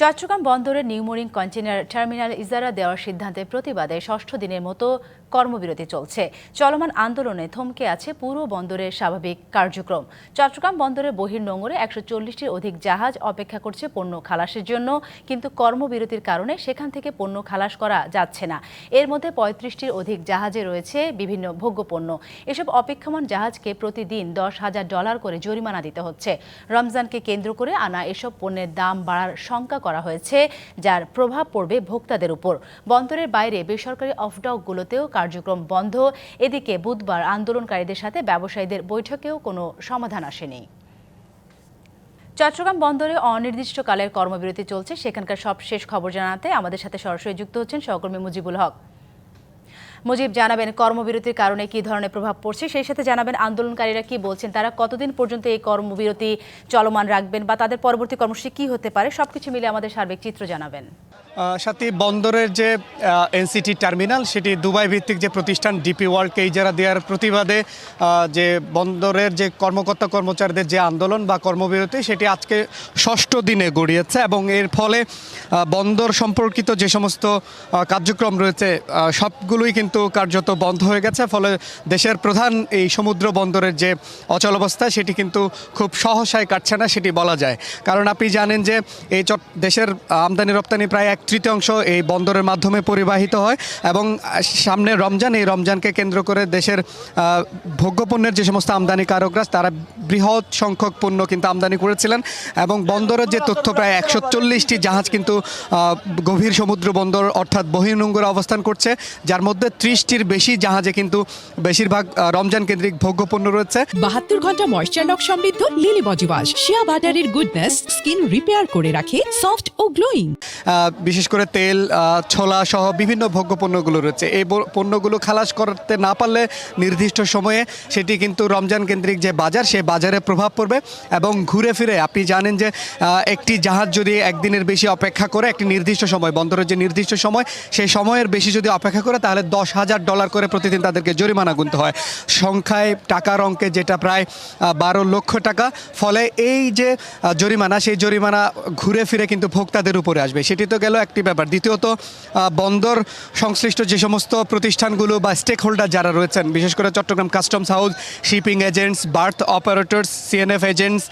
চট্টগ্রাম বন্দরের New Mooring container terminal ইজারা দেওয়ার সিদ্ধান্তের প্রতিবাদে ষষ্ঠ দিনের মতো কর্মবিরতি চলছে। চলমান আন্দোলনে থমকে আছে পুরো বন্দরের স্বাভাবিক কার্যক্রম। চট্টগ্রাম বন্দরের বহির্নোঙরে একশো চল্লিশটির অধিক জাহাজ অপেক্ষা করছে পণ্য খালাসের জন্য, কিন্তু কর্মবিরতির কারণে সেখান থেকে পণ্য খালাস করা যাচ্ছে না। এর মধ্যে পঁয়ত্রিশটির অধিক জাহাজে রয়েছে বিভিন্ন ভোগ্যপণ্য। এসব অপেক্ষমান জাহাজকে প্রতিদিন দশ হাজার ডলার করে জরিমানা দিতে হচ্ছে। রমজানকে কেন্দ্র করে আনা এসব পণ্যের দাম বাড়ার শঙ্কা করা হয়েছে, যার প্রভাব পড়বে ভোক্তাদের উপর। বন্দরের বাইরে বেসরকারি অফডকগুলোতেও কার্যক্রম বন্ধ। এদিকে বুধবার আন্দোলনকারীদের সাথে ব্যবসায়ীদের বৈঠকেও কোনো সমাধান আসেনি। চট্টগ্রাম বন্দরে অনির্দিষ্টকালের কর্মবিরতি চলছে। সেখানকার সব শেষ খবর জানাতে আমাদের সাথে সরাসরি যুক্ত হচ্ছেন সহকর্মী মুজিবুল হক। মুজিব জানাবেন কর্মবিরতির কারণে কি ধরনের প্রভাব পড়ছে, সেই সাথে জানাবেন আন্দোলনকারীরা কি বলছেন, তারা কতদিন পর্যন্ত এই কর্মবিরতি চলমান রাখবেন বা তাদের পরবর্তী কর্মসূচি কি হতে পারে, সবকিছু মিলে আমাদের সার্বিক চিত্র জানাবেন। সাথী, বন্দরের যে এনসিটি টার্মিনাল, সেটি দুবাই ভিত্তিক যে প্রতিষ্ঠান ডিপি ওয়ার্ল্ডকে ইজারা দেওয়ার প্রতিবাদে যে বন্দরের যে কর্মকর্তা কর্মচারীদের যে আন্দোলন বা কর্মবিরতি, সেটি আজকে ষষ্ঠ দিনে গড়িয়েছে এবং এর ফলে বন্দর সম্পর্কিত যে সমস্ত কার্যক্রম রয়েছে সবগুলোই কিন্তু কার্যত বন্ধ হয়ে গেছে। ফলে দেশের প্রধান এই সমুদ্র বন্দরের যে অচলাবস্থা সেটি কিন্তু খুব সহসায় কাটছে না, সেটি বলা যায়। কারণ আপনি জানেন যে, এই দেশের আমদানি রপ্তানি প্রায় এক তৃতীয়াংশ এই বন্দরের মাধ্যমে পরিবাহিত হয় এবং সামনে রমজান এই রমজানকে কেন্দ্র করে দেশের ভোগ্যপণ্যের যে সমস্ত আমদানিকারকরা তারা বৃহৎ সংখ্যক পণ্য কিন্তু আমদানি করেছিলেন এবং বন্দরের যে তথ্য প্রায় একশো চল্লিশটি জাহাজ কিন্তু গভীর সমুদ্র বন্দর অর্থাৎ বহির্নোঙ্গরে অবস্থান করছে যার মধ্যে ত্রিশটির বেশি জাহাজে কিন্তু বেশিরভাগ রমজান কেন্দ্রিক ভোগ্যপণ্য রয়েছে। বাহাত্তর ঘণ্টা ময়শ্চার লক সমৃদ্ধ লিলি ওয়াশ শিয়া বাটারের গুডনেস স্কিন রিপেয়ার করে রাখে সফট ও গ্লোয়িং বিশেষ করে তেল ছোলা সহ বিভিন্ন ভোগ্য পণ্যগুলো রয়েছে। এই পণ্যগুলো খালাস করতে না পারলে নির্দিষ্ট সময়ে সেটি কিন্তু রমজান কেন্দ্রিক যে বাজার সে বাজারে প্রভাব পড়বে এবং ঘুরে ফিরে। আপনি জানেন যে একটি জাহাজ যদি একদিনের বেশি অপেক্ষা করে, একটি নির্দিষ্ট সময়, বন্দরের যে নির্দিষ্ট সময়, সেই সময়ের বেশি যদি অপেক্ষা করে, তাহলে দশ হাজার ডলার করে প্রতিদিন তাদেরকে জরিমানা গুনতে হয়। সংখ্যায় টাকার অঙ্কে যেটা প্রায় বারো লক্ষ টাকা, ফলে এই যে জরিমানা, সেই জরিমানা ঘুরে ফিরে কিন্তু ভোক্তাদের উপরে আসবে। সেটি তো গেল একটি ব্যাপার। দ্বিতীয়ত বন্দর সংশ্লিষ্ট যে সমস্ত প্রতিষ্ঠানগুলো বা স্টেক হোল্ডার যারা রয়েছেন, বিশেষ করে Chattogram customs house, shipping agents, berth operators CNF agents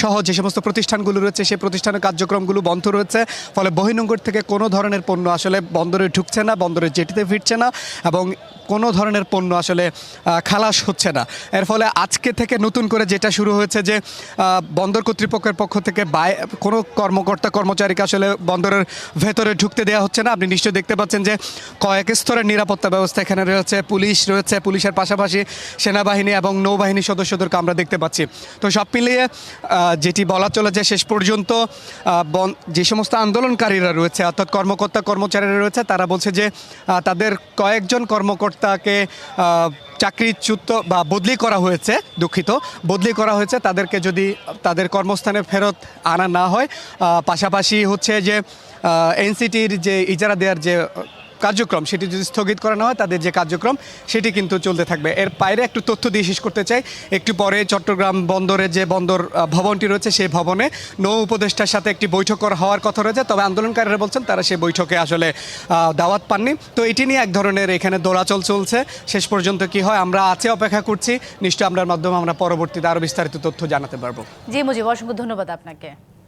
সহ যে সমস্ত প্রতিষ্ঠানগুলো রয়েছে সেই প্রতিষ্ঠানের কার্যক্রমগুলো বন্ধ রয়েছে। ফলে বহিনঙ্গর থেকে কোনো ধরনের পণ্য আসলে বন্দরে ঢুকছে না, বন্দরের জেটিতে ফিরছে না এবং কোনো ধরনের পণ্য আসলে খালাস হচ্ছে না। এর ফলে আজকে থেকে নতুন করে যেটা শুরু হয়েছে যে বন্দর কর্তৃপক্ষের পক্ষ থেকে বাই, কোনো কর্মকর্তা, কর্মচারীকে আসলে বন্দরের ভেতরে ঢুকতে দেওয়া হচ্ছে না। আপনি নিশ্চয়ই দেখতে পাচ্ছেন যে, কয়েক স্তরের নিরাপত্তা ব্যবস্থা এখানে রয়েছে, পুলিশ রয়েছে, পুলিশের পাশাপাশি সেনাবাহিনী এবং নৌবাহিনী সদস্যদেরকে আমরা দেখতে পাচ্ছি। তো সব মিলিয়ে যেটি বলা চলে যে, শেষ পর্যন্ত যে সমস্ত আন্দোলনকারীরা রয়েছে, অর্থাৎ কর্মকর্তা, কর্মচারীরা রয়েছে, তারা বলছে যে তাদের কয়েকজন কর্মকর্তাকে চাকরিচ্যুত বা বদলি করা হয়েছে, দুঃখিত, বদলি করা হয়েছে, তাদেরকে যদি, তাদের কর্মস্থানে ফেরত আনা না হয় পাশাপাশি হচ্ছে যে এনসিটির যে ইজারা দেওয়ার যে কার্যক্রম সেটি যদি স্থগিত করানো হয়, তাদের যে কার্যক্রম, সেটি কিন্তু চলতে থাকবে। এর বাইরে একটু তথ্য দিয়ে শেষ করতে চাই। একটু পরে চট্টগ্রাম বন্দরের যে বন্দর ভবনটি রয়েছে, সেই ভবনে নৌ উপদেষ্টার সাথে একটি বৈঠক হওয়ার কথা রয়েছে। তবে আন্দোলনকারীরা বলছেন, তারা সেই বৈঠকে আসলে দাওয়াত পাননি। তো এটি নিয়ে এক ধরনের এখানে দোলাচল চলছে। শেষ পর্যন্ত কি হয়, আমরা আছে, অপেক্ষা করছি। নিশ্চয় আমরার মাধ্যমে আমরা পরবর্তীতে আরও বিস্তারিত তথ্য জানাতে পারব। জি, মুজিব, অসংখ্য ধন্যবাদ আপনাকে।